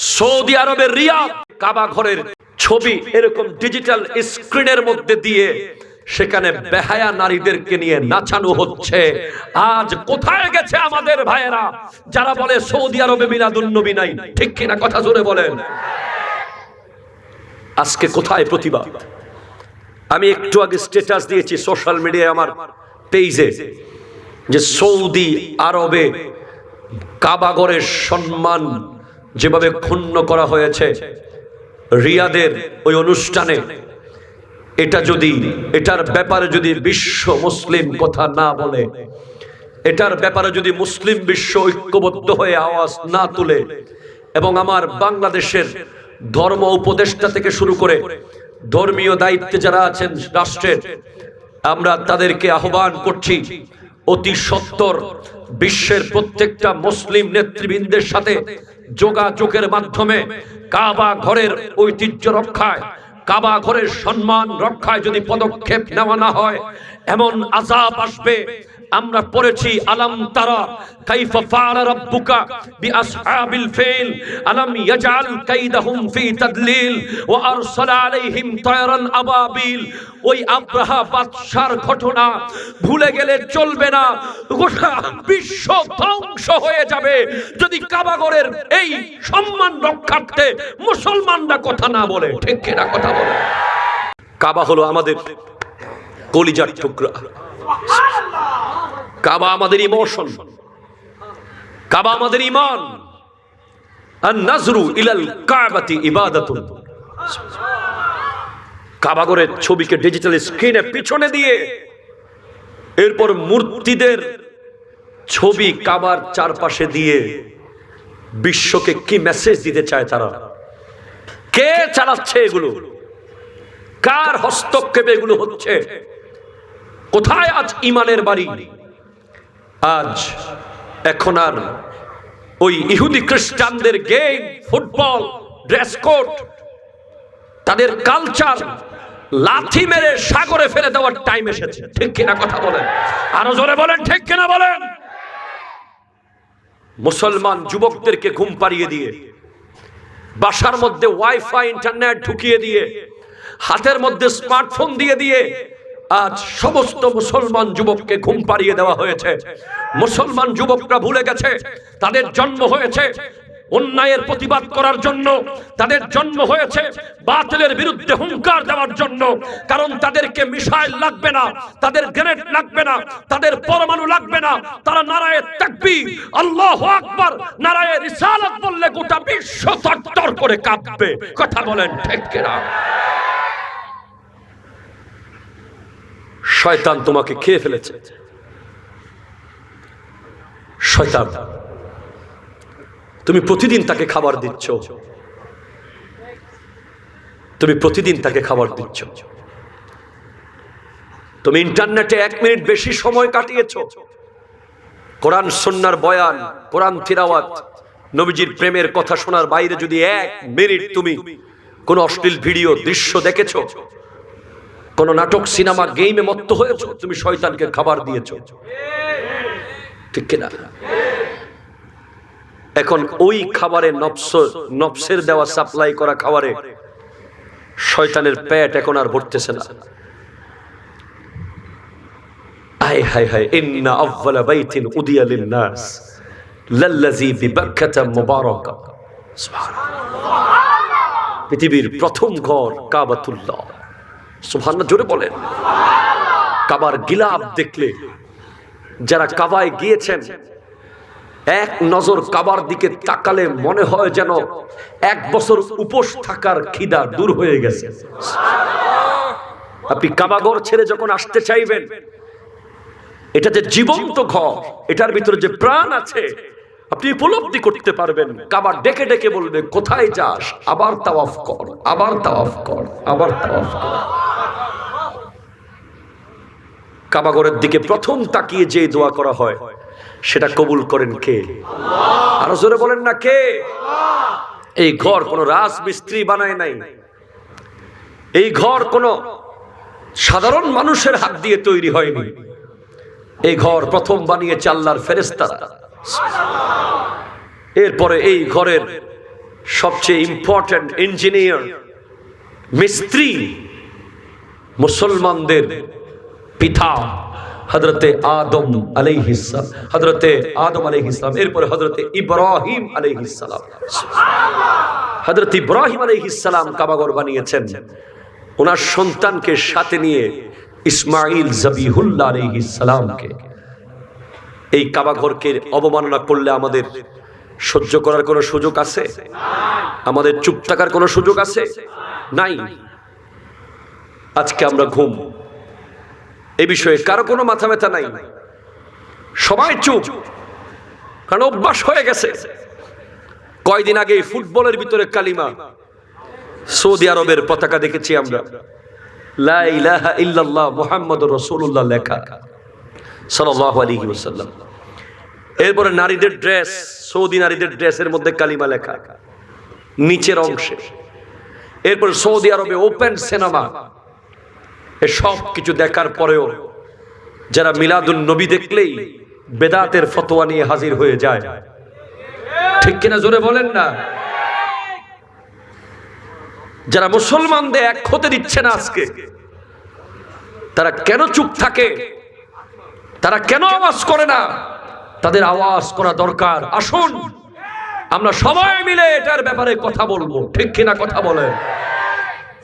Saudi আরবের রিয়াদ কাবা ঘরের ছবি এরকম ডিজিটাল স্ক্রিনের মধ্যে দিয়ে সেখানে বেহায়া নারীদেরকে নিয়ে নাচানো হচ্ছে। আজ কোথায় গেছে আমাদের ভাইয়েরা? যারা বলে সৌদি আরবে মিলাদুন নবী নাই, ঠিক কিনা কথা জোরে বলেন। আজকে কোথায় প্রতিবাদ? আমি একটু আগে স্ট্যাটাস দিয়েছি সোশ্যাল মিডিয়ায় আমার পেজে যে সৌদি আরবে কাবাগরের সম্মান যেভাবে ক্ষুণ্ণ করা হয়েছে রিয়াদের ওই অনুষ্ঠানে, এটা যদি, এটার ব্যাপারে যদি বিশ্ব মুসলিম কথা না বলে, এটার ব্যাপারে যদি মুসলিম বিশ্ব ঐক্যবদ্ধ হয়ে আওয়াজ না তুলে, এবং আমার বাংলাদেশের ধর্ম উপদেষ্টা থেকে শুরু করে ধর্মীয় দায়িত্বে যারা আছেন রাষ্ট্রের, আমরা তাদেরকে আহ্বান করছি অতি সত্তর বিশ্বের প্রত্যেকটা মুসলিম নেতৃবৃন্দের সাথে যোগাযোগের মাধ্যমে কাবা ঘরের ঐতিহ্য রক্ষায়, কাবা ঘরের সম্মান রক্ষায় যদি পদক্ষেপ নেওয়া না হয়, এমন আজাব আসবে আমরা পড়েছি, আলাম তারা ফাআলা রাব্বুকা বিআসহাবিল ফিল আলাম ইয়াজআল কাইদাহুম ফি তাদলিল ওয়া আরসালা আলাইহিম তায়রান আবাবিল। ওই আব্রাহা বাদশার ঘটনা ভুলে গেলে চলবে না। গোটা বিশ্ব ধ্বংস হয়ে যাবে যদি কাবাগরের এই সম্মান রক্ষার্থে মুসলমানরা কথা না বলে। ঠিক কথা বলে? কাবা হলো আমাদের কলিজার টুকরা। কাবা আমাদের ইমোশন কাবা আমাদের ইমান আর নাজরু ইলাল কাবাতি ইবাদাতুন। কাবাগরের ছবিকে ডিজিটাল স্ক্রিনে পিছনে দিয়ে এরপর মূর্তিদের ছবি কাবার চারপাশে দিয়ে বিশ্বকে কি মেসেজ দিতে চায় তারা? কে চালাচ্ছে এগুলো? কার হস্তক্ষেপে এগুলো হচ্ছে? কোথায় আজ ইমানের বাড়ি? আজ, এখন আর ওই ইহুদি খ্রিস্টানদের গেম ফুটবল ড্রেস কোড তাদের কালচার লাথি মেরে সাগরে ফেলে দেওয়ার টাইম এসেছে। ঠিক কিনা কথা বলেন? আরও জোরে বলেন, ঠিক কিনা বলেন? মুসলমান যুবকদেরকে ঘুম পাড়িয়ে দিয়ে, বাসার মধ্যে ওয়াইফাই ইন্টারনেট ঢুকিয়ে দিয়ে, হাতের মধ্যে স্মার্টফোন দিয়ে দিয়ে আজ সমস্ত মুসলমান যুবককে ঘুম পাড়িয়ে দেওয়া হয়েছে। মুসলমান যুবকরা ভুলে গেছে, তাদের জন্ম হয়েছে। অন্যায়ের প্রতিবাদ করার জন্য তাদের জন্ম হয়েছে, বাতিলের বিরুদ্ধে হুঙ্কার দেওয়ার জন্য। কারণ তাদেরকে মিসাইল লাগবে না, তাদের গ্রেনেড লাগবে না, তাদের পরমাণু লাগবে না। তারা নারায়ে তাকবীর, আল্লাহু আকবার, নারায়ে রিসালাত বললে গোটা বিশ্ব তরতর করে কাঁপবে। কথা বলেন ঠিক কিনা? শয়তান তোমাকে খেয়ে ফেলেছে। শয়তান, তুমি প্রতিদিন তাকে খাবার দিচ্ছ। তুমি প্রতিদিন তাকে খাবার দিচ্ছ। তুমি ইন্টারনেটে এক মিনিট বেশি সময় কাটিয়েছ। কোরআন সন্ন্যার বয়ান, কোরআন থিরাওয়াত নবীজির প্রেমের কথা শোনার বাইরে যদি এক মিনিট তুমি কোন অশ্লীল ভিডিও, দৃশ্য দেখেছ কোন নাটক, সিনেমা গেমে মত্ত হয়েছ? তুমি শয়তানকে খাবার দিয়েছ। ঠিক কিনা? এখন ওই খাবারে নফস, নফসের দেওয়া সাপ্লাই করা খাবারে শয়তানের পেট এখন আর ভরতেছে না। হায় হায় হায় ইন্না আউয়ালা বাইতিন উদিয়া লিন-নাস, লাল্লাযী বিবাক্কাতা মুবারাকা। সুবহানাল্লাহ। পৃথিবীর প্রথম ঘর কাবাতুল্লাহ। সুবহানাল্লাহ, জোরে বলেন। কাবার গিলাপ দেখলে যারা কাবায় গিয়েছেন, এক নজর কাবার দিকে তাকালে মনে হয় যেন এক বছর উপোস থাকার খিদা দূর হয়ে গেছে। আপনি কাবাগর ছেড়ে যখন আসতে চাইবেন, এটা যে জীবন্ত ঘর, এটার ভিতরে যে প্রাণ আছে, আপনি উপলব্ধি করতে পারবেন। কাবার ডেকে ডেকে বলবে, কোথায় যাস? আবার তাওয়াফ কর, আবার তাওয়াফ কর, আবার তাওয়াফ কর। কাবাগরের দিকে প্রথম তাকিয়ে যে দোয়া করা হয়, সেটা কবুল করেন কে? আরও জোরে বলেন না কে? এই ঘর কোন রাজমিস্ত্রি বানায় নাই। এই ঘর কোন সাধারণ মানুষের হাত দিয়ে তৈরি হয়নি। এই ঘর প্রথম বানিয়েছে আল্লাহর ফেরেস্তারা এরপরে এই ঘরের সবচেয়ে ইম্পর্ট্যান্ট ইঞ্জিনিয়ার মিস্ত্রি মুসলমানদের পিতা হজরতে আদম আলাইহিসাম হজরতে আদম আলাইহিসাম এরপরে হজরতে ইব্রাহিম আলাইহিসালাম হজরত ইব্রাহিম আলাইহিসালাম কাবাগর বানিয়েছেন। ওনার সন্তানকে সাথে নিয়ে ইসমাইল জবিহুল্লাহ আলাইহিসালামকে এই কাবাঘরকে অবমাননা করলে আমাদের সহ্য করার কোনো সুযোগ আছে? আমাদের চুপ থাকার কোনো সুযোগ আছে? নাই। আজকে আমরা ঘুম এ বিষয়ে কারও কোনো মাথা ব্যথা নাই। সবাই চুপ। কারণ অভ্যাস হয়ে গেছে। কয়দিন আগে ফুটবলের ভিতরে কালিমা। সৌদি আরবের পতাকা দেখেছি আমরা। ইল্লাল্লাহ রাসূলুল্লাহ লেখা। এরপরে নারীদের ড্রেস, সৌদি নারীদের ড্রেসের মধ্যে কালিমা লেখা। নিচের অংশে। এরপর সৌদি আরবে ওপেন সিনেমা। সব কিছু দেখার পরেও যারা মিলাদুল নবী দেখলেই বেদাতের ফতোয়া নিয়ে হাজির হয়ে যায়। ঠিক কিনা জোরে বলেন না? যারা মুসলমানদের এক হতে দিচ্ছে না আজকে, তারা কেন চুপ থাকে? তারা কেন আওয়াজ করে না? তাদের আওয়াজ করা দরকার। আসুন, আমরা সবাই মিলে এটার ব্যাপারে কথা বলব। ঠিক কিনা কথা বলেন?